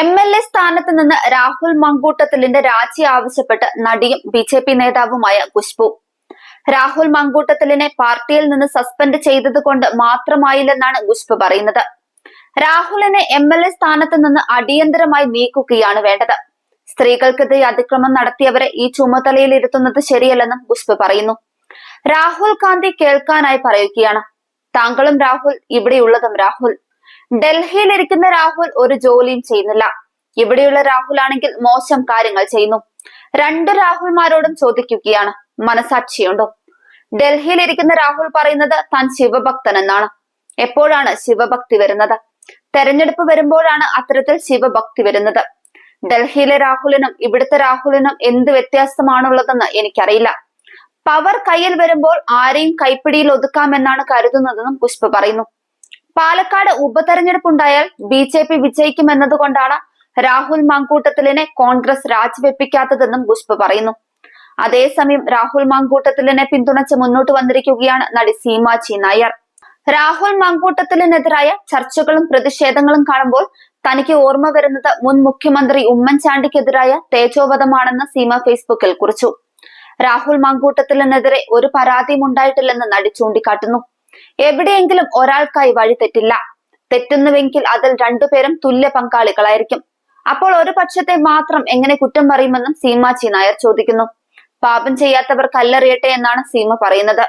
M L A സ്ഥാനത്ത് നിന്ന് രാഹുൽ മങ്കൂട്ടത്തിലിന്റെ രാജി ആവശ്യപ്പെട്ട് നടിയും ബി ജെ പി നേതാവുമായ ഖുശ്ബു. രാഹുൽ മങ്കൂട്ടത്തിലിനെ പാർട്ടിയിൽ നിന്ന് സസ്പെൻഡ് ചെയ്തതുകൊണ്ട് മാത്രമായില്ലെന്നാണ് ഖുശ്ബു പറയുന്നത്. രാഹുലിനെ എം എൽ എ സ്ഥാനത്ത് നിന്ന് അടിയന്തരമായി നീക്കുകയാണ് വേണ്ടത്. സ്ത്രീകൾക്കെതിരെ അതിക്രമം നടത്തിയവരെ ഈ ചുമതലയിൽ ഇരുത്തുന്നത് ശരിയല്ലെന്നും ഖുശ്ബു പറയുന്നു. രാഹുൽ ഗാന്ധി കേൾക്കാനായി പറയുകയാണ്. താങ്കളും രാഹുൽ ഇവിടെയുള്ളതും രാഹുൽ. ഡൽഹിയിലിരിക്കുന്ന രാഹുൽ ഒരു ജോലിയും ചെയ്യുന്നില്ല. ഇവിടെയുള്ള രാഹുൽ ആണെങ്കിൽ മോശം കാര്യങ്ങൾ ചെയ്യുന്നു. രണ്ട് രാഹുൽമാരോടും ചോദിക്കുകയാണ്. മനസാക്ഷിയുണ്ടോ? ഡൽഹിയിലിരിക്കുന്ന രാഹുൽ പറയുന്നത് താൻ ശിവഭക്തൻ എന്നാണ്. എപ്പോഴാണ് ശിവഭക്തി വരുന്നത്? തെരഞ്ഞെടുപ്പ് വരുമ്പോഴാണ് അത്തരത്തിൽ ശിവഭക്തി വരുന്നത്. ഡൽഹിയിലെ രാഹുലിനും ഇവിടുത്തെ രാഹുലിനും എന്ത് വ്യത്യാസമാണുള്ളതെന്ന് എനിക്കറിയില്ല. പവർ കയ്യിൽ വരുമ്പോൾ ആരെയും കൈപ്പിടിയിൽ ഒതുക്കാമെന്നാണ് കരുതുന്നതെന്നും പുഷ്പ പറയുന്നു. പാലക്കാട് ഉപതെരഞ്ഞെടുപ്പുണ്ടായാൽ ബി ജെ പി വിജയിക്കുമെന്നതുകൊണ്ടാണ് രാഹുൽ മാങ്കൂട്ടത്തിലിനെ കോൺഗ്രസ് രാജിവെപ്പിക്കാത്തതെന്നും പുഷ്പ പറയുന്നു. അതേസമയം രാഹുൽ മാങ്കൂട്ടത്തിലിനെ പിന്തുണച്ച് മുന്നോട്ട് വന്നിരിക്കുകയാണ് നടി സീമാജി നായർ. രാഹുൽ മാങ്കൂട്ടത്തിലിനെതിരായ ചർച്ചകളും പ്രതിഷേധങ്ങളും കാണുമ്പോൾ തനിക്ക് ഓർമ്മ വരുന്നത് മുൻ മുഖ്യമന്ത്രി ഉമ്മൻചാണ്ടിക്കെതിരായ തേജോവധമാണെന്ന് സീമ ഫേസ്ബുക്കിൽ കുറിച്ചു. രാഹുൽ മാങ്കൂട്ടത്തിലിനെതിരെ ഒരു പരാതിയും ഉണ്ടായിട്ടില്ലെന്ന് നടി ചൂണ്ടിക്കാട്ടുന്നു. എവിടെയെങ്കിലും ഒരാൾക്കായി വഴി തെറ്റില്ല. തെറ്റുന്നുവെങ്കിൽ അതിൽ രണ്ടുപേരും തുല്യ പങ്കാളികളായിരിക്കും. അപ്പോൾ ഒരു പക്ഷത്തെ മാത്രം എങ്ങനെ കുറ്റം പറയുമെന്നും സീമാച്ചി നായർ ചോദിക്കുന്നു. പാപം ചെയ്യാത്തവർ കല്ലെറിയട്ടെ എന്നാണ് സീമ പറയുന്നത്.